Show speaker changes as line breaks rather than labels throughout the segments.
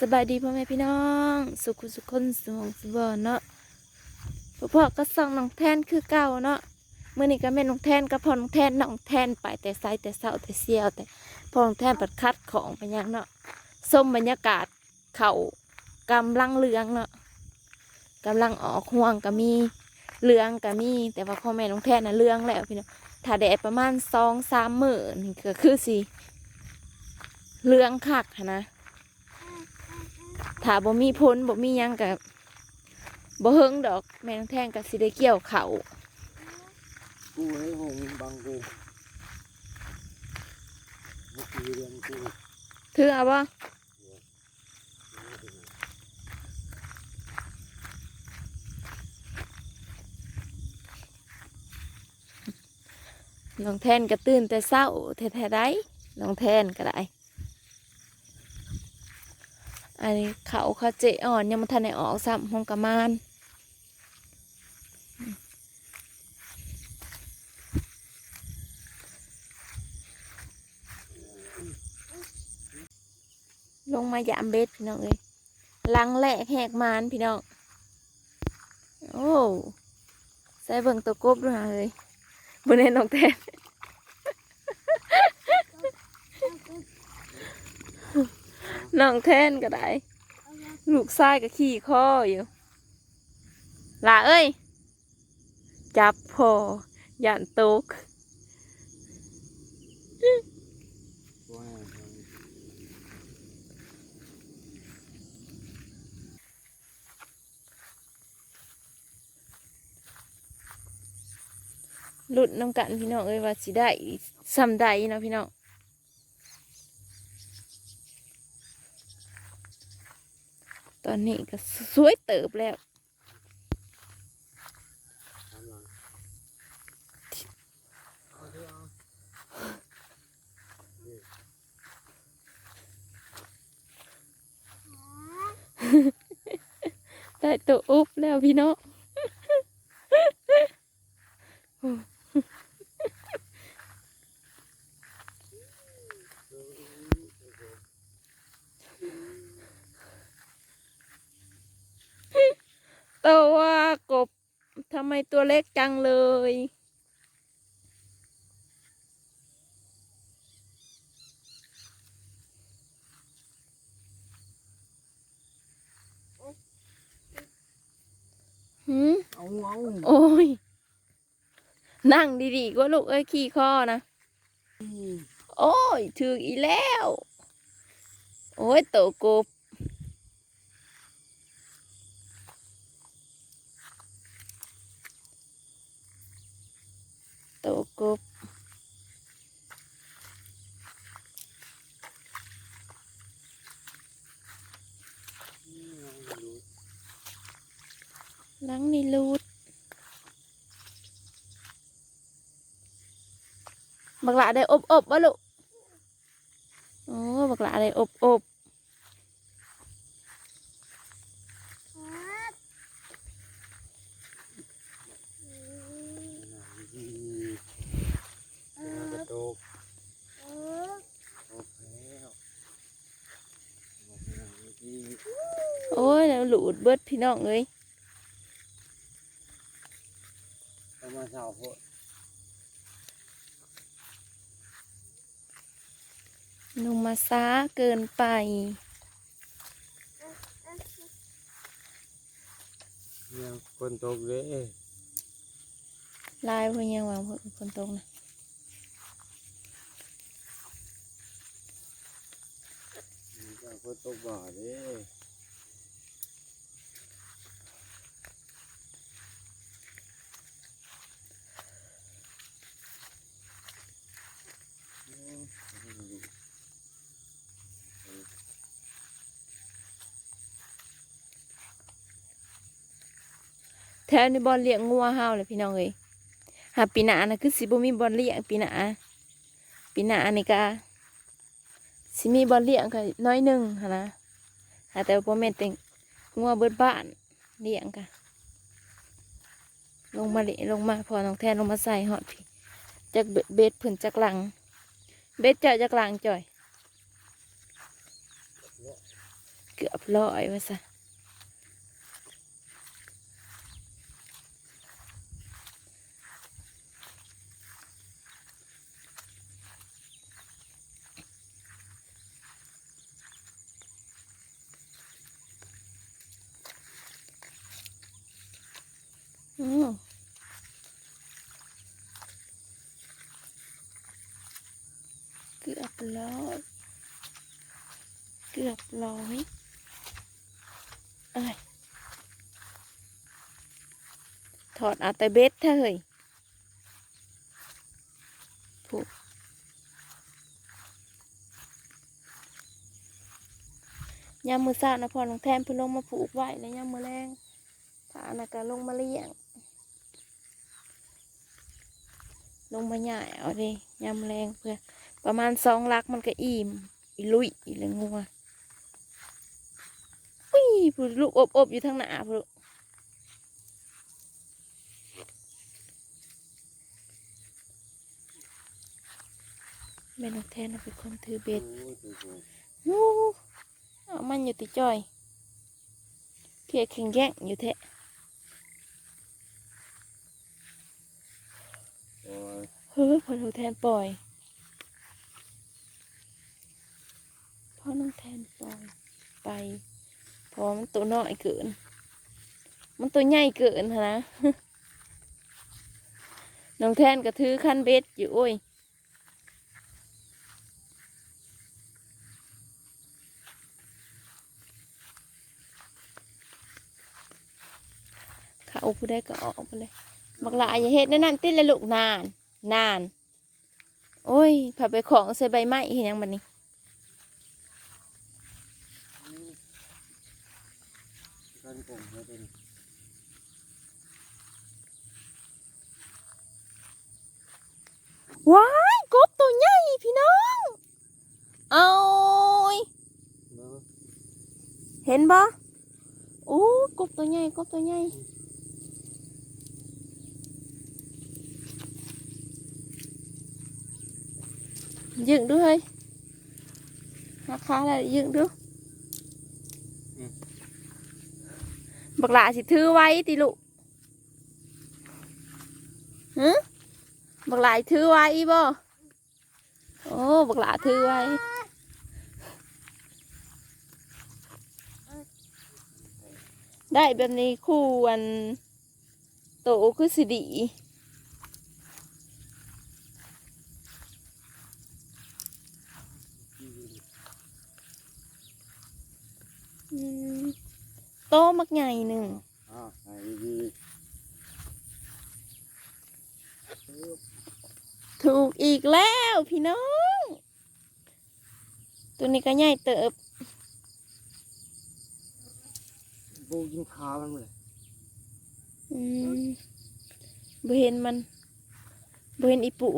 สบายดีพ่อแม่พี่น้อง สุขุสุขคนสมองสบอเนาะพ่อพ่อก็ส่องน้องแทนคือเก่าเนาะเมื่อนี้ก็แม่น้องแทนก็พอน้องแทนน้องแทนไปแต่ไซแต่เศร้าแต่เสียวแต่พอน้องแทนปัดคัดของไปยังเนาะส้มบรรยากาศเขากำลังเหลืองเนาะกำลังออกห่วงก็มีเหลืองก็มี แต่ว่าพ่อแม่น้องแทนน่ะเหลืองแล้วพี่น้องถ้าแดดประมาณสองสามหมื้อนี่ก็คือสิเหลืองคักนะ ถ้าบ่มีพ้นบ่มีหยังกับบ่เฮิงดอก แม่น้องแท่งกับสิได้เกี่ยวเขาว
กูให้หงบังกูเมื่อกี้เรียนกู
ถือเอาบ่น้องแทนก็ตื่นแต่เช้าแท้ๆได้น้องแทนก็ได้ อันนี้เขาเขาเจอ่อนยังมันทันได้ออกซ้ำห้องกระมานลงมายามเบ็ดพี่น้องเอ้ยลังแหลกแหกมานพี่น้อง โอ้ ใส่เบิ่งตัวกบด้วยเอ้ยบนเน้นน้องแทน น้องแทนก็ได้ ลูกชายก็ขี่ข้ออยู่ลาเอ้ย จับพอย่านตกหลุดน้ำกันพี่น้องเอ้ยว่าสิได้ซ้ำใดเนาะพี่น้อง ตอนนี้ก็สวยเติบแล้ว ได้ตัวอุ๊บแล้วพี่น้อง ตัวกบทำไมตัว เล็กจังเลย หืม
เอาเอา
โอ้ย นั่งดีๆก็ลูกเอ้ยขี้ข้อนะ โอ้ยถึกอีแล้ว โอ้ยโตกบ โตกบหลังนี่รูดบักหลาได้อบอบวะลูกโอ้บักหลาได้อบอบ
ดีกระตกตกแล้วบอกให้เราดี
โอ้ยแล้วหลุดเบิดพี่น้องเอ้ย
เอามาเสาโพด
หนุ่มมาซาเกินไป
เนี่ยคนตกเลย
ลายเพื่นยังวางคนตรงนะ
คนตกบ่อเลย
แถวนี้บอลเลี้ยงงัวเฮาเลยพี่น้องเอ้ยหาปีหนานะคือสิบ่มีบอลเลี้ยงปีหนาปีหนานี่ก็ สิมีบอลเลี้ยงก็น้อยหนึ่งนะหาแต่พ่อแม่นติงงัวเบิดบ้านเลี้ยงกะลงมาเละลงมาพอน้องแทนลงมาใส่หอดพี่จากเบ็ดเบ็ดเพิ่นจากหลัง เบ็ดเจาะจากหลังจ่อย เกือบลอยว่าซะอืมเกือบ ร้อยเกือบร้อยเอ้ยถอดเอาแต่เบ็ดเถอะเฮ้ยผูกยามมือเศร้านะพอลงแทนเพิ่นลงมาผูกไว้แล้วยามมือแรงถ้าอนนั้นก็ลงมาเลี้ยง ลงมาใหญ่เอาดิยามแรงเพื่อ ประมาณสองลักมันก็อิ่มอีลุยอีเลยงัวอุ้ยผู้ลูกอบอบอยู่ทางหน้าผู้ลูกแม่นกแทนน่ะเป็นคนถือเบ็ด
โอ้ยตัวโต
โอ้เอามันอยู่ติจอยเพียแข็งแย่งอยู่แท้
โอ้ย
เฮ้ยพอน้องแทนปล่อยพอน้องแทนปล่อยไปเพอมั น้อยเกิน มันตัวใหญ่เกินนะน้องแทนก็ถือคันเบ็ดอยู่โอ้ยเขาผู้ได้ก็ออกไปเลยบักหลาอย่าเฮ็ดนั่นติดเลยลูกนาน นาน โอ้ยผับไปของใส่ใบไม้เห็นยังบันนี้
กันผมไม่เป็น
ว้ายกบตัวใหญ่พี่น้องเอาย
เนาะ
เห็นบ่โอ้กบตัวใหญ่กบตัวใหญ่ยึงด้วยราคาอะไรยึงดู บักหลาสิถือไว้ติลูกฮึบักหลาถือไว้บ่โอ้บักหลาถือไว้ได้แบบนี้คู่อันโตคือสิดีอืม ตมักใหญ่หนึ่ง
อ่าไหนดี
ถูกอีกแล้วพี่น้อง ตัวนี้ก็ใหญ่เติบ
ปูกินขามันเลย
อืมบ่เห็นมันบ่เห็นอีปู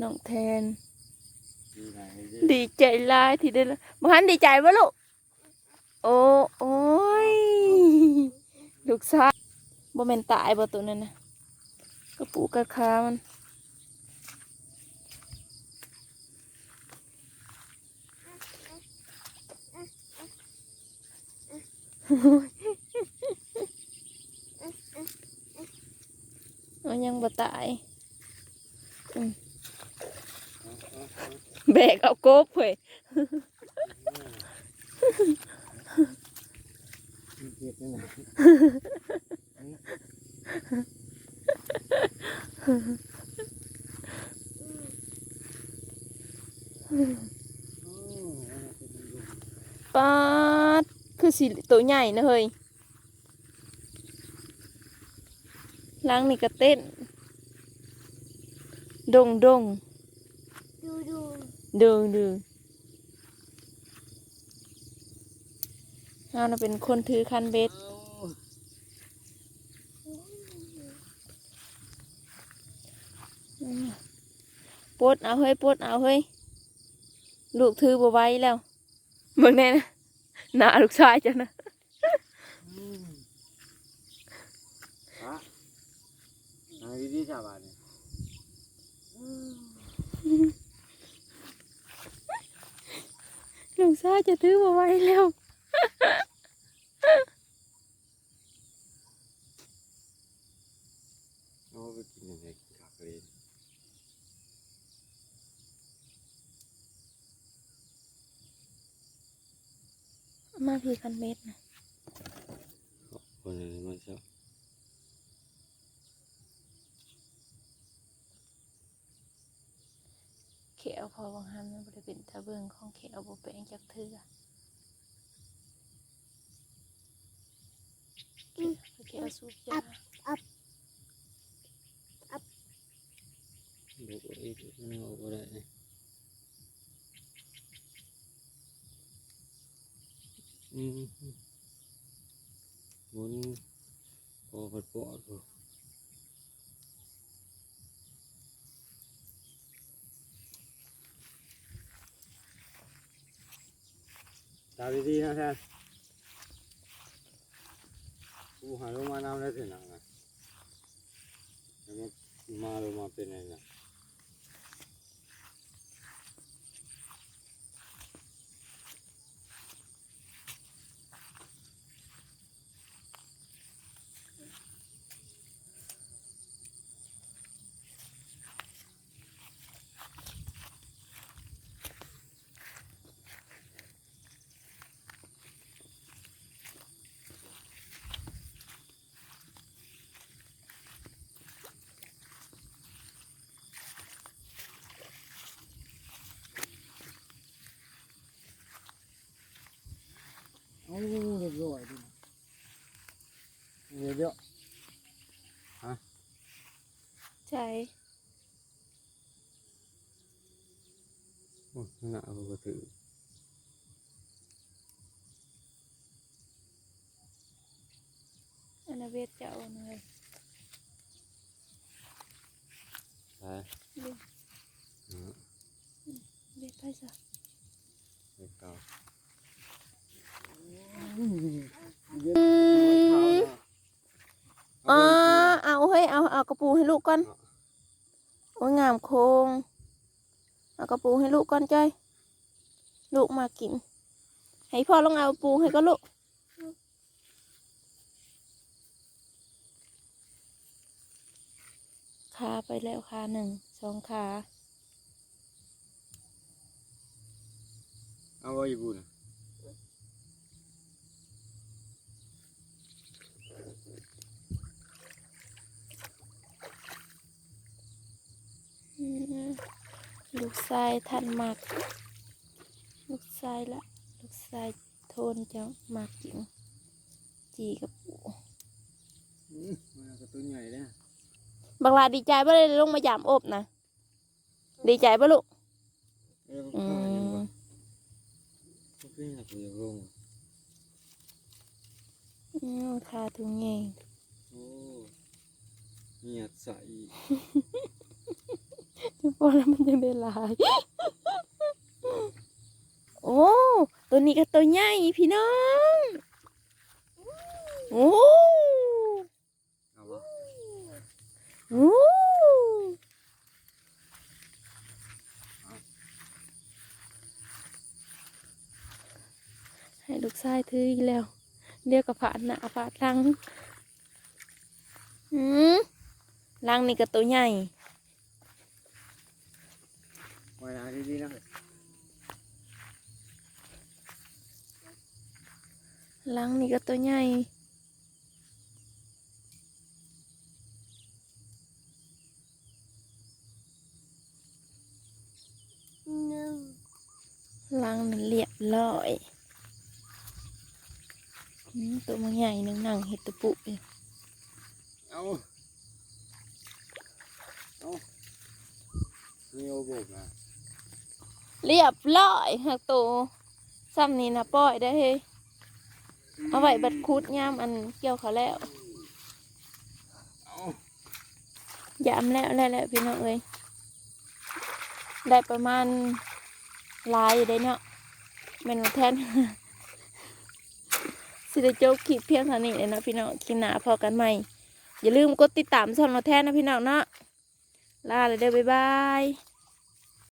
น้องแทน
ดี
ใจลายที่ได้ละบ่ฮันดีใจบ่ลูก โอ้โอ้ยลูกชายบ่แม่นตายบ่ตัวนั้นนะกระปูกระคามันมันยังบ่ตายอืมแบกเอากบเว้ย
เจ็บนั่นแหละโอ้ยอันนั้นเป็นลูก
ปาดคือสิตัวใหญ่นะเฮ้ยล้างนี่ก็เต้นดงดง
ดูดู
ดึงดึงเราน่ะเป็นคนถือคันเบ็ด
เอา
อืมปลดเอาเฮ้ยปลดเอาเฮ้ย ลูกถือบ่ไหว้แล้วเบิ่งแน่นะหน้าลูกชายจ้ะนะ
อืมฮะไหนดีจ้าบ้านเนี่ยอืม
ลูกชายจะถือมาไว้แล้ว
เอาไปกิน ยังไงกินข้าวเลย
เอามาพี่คันเม็ดนะ
คนอะไรมันชอบ
เขียวพอบางฮันมันบริเป็นตะเบิงของเขียวบแปลงจากเถื่อเขียวเขียวสูบยา
ดูกอีกมันเอาไปได้เนี่ยอืมหมุนพอปัดปอดพ จับดีๆนะแทนกูหาลงมาน้ำได้สิหนังนะแล้วมันมาลงมาเป็นไงนะ
เอาเรียบร้อยดีนะเดี๋ยวเดี๋ยว
ใช่
โอ้ขนาดเขาก็ถือ
อันนาเวทจะเอาหน่อย
ใช่
เดี๋ยว
อืม
เวทไปซะ
เด็กเก่า
เดี๋ยว
อ๋อเอาเฮ้ยเอาเอากระปูให้ลู ก่อนโอ้ยงามโคงเอากระปูให้ลูกก่อนจ้อยลูกมากิน ให้พ่อลองเอาปูให้ก็ลูกขาไปแล้วขาหนึ่งสองขา
เอาไว้บุญ
ลูกชายท่านมากลูกชายละ ลูกชายโทนจะมากจริงจีกับปู
อืมมันก็ตัวใหญ่เลย
บังลาดีใจบ่เลยลงมายามอบนะดีใจบ่ลูก
เออ
อื
ข้ายัง
ม
บ่พวกนี้อยากอยากลง
อืมขาถุงเงง
โอ้เหียดใส
จุพอแล้วมันยังได้หลาย โอ้ ตัวนี้ก็ตัวใหญ่พี่น้อง โอ้
เอาวะ
โอ้ให้ลูกชายถืออีกแล้ว เรียกกับผาดหน้าผาดหลัง อืมหลังนี่ก็ตัวใหญ่
ว้นะดีๆนะ
ลังนี่ก็ตัวใหญ่
นึ่ง
ลังนี่เรียบร้อยตัวมันใหญ่หนึ่งหนังเห็ดตะปุอยู่
เอาเอานี่โอาบกนะ
เรียบร้อยหักตัวซ้ำนี่นะป่อยได้เฮ้เอาไว้บัดคุดย่ามอันเกี่ยวเขาแล้ว
เอา
ยามแล้วแล้วแล้วพี่น้องเอ้ยได้ประมาณลายอยู่ได้เนาะแม่นว่าแทนสิได้จบคลิปเพียงเท่านี้เลยนะพี่น้องคลิปหนาพอกันใหม่ อย่าลืมกดติดตามช่องเราแทนนะพี่น้องเนาะลาเลยเด้อบ๊ายบาย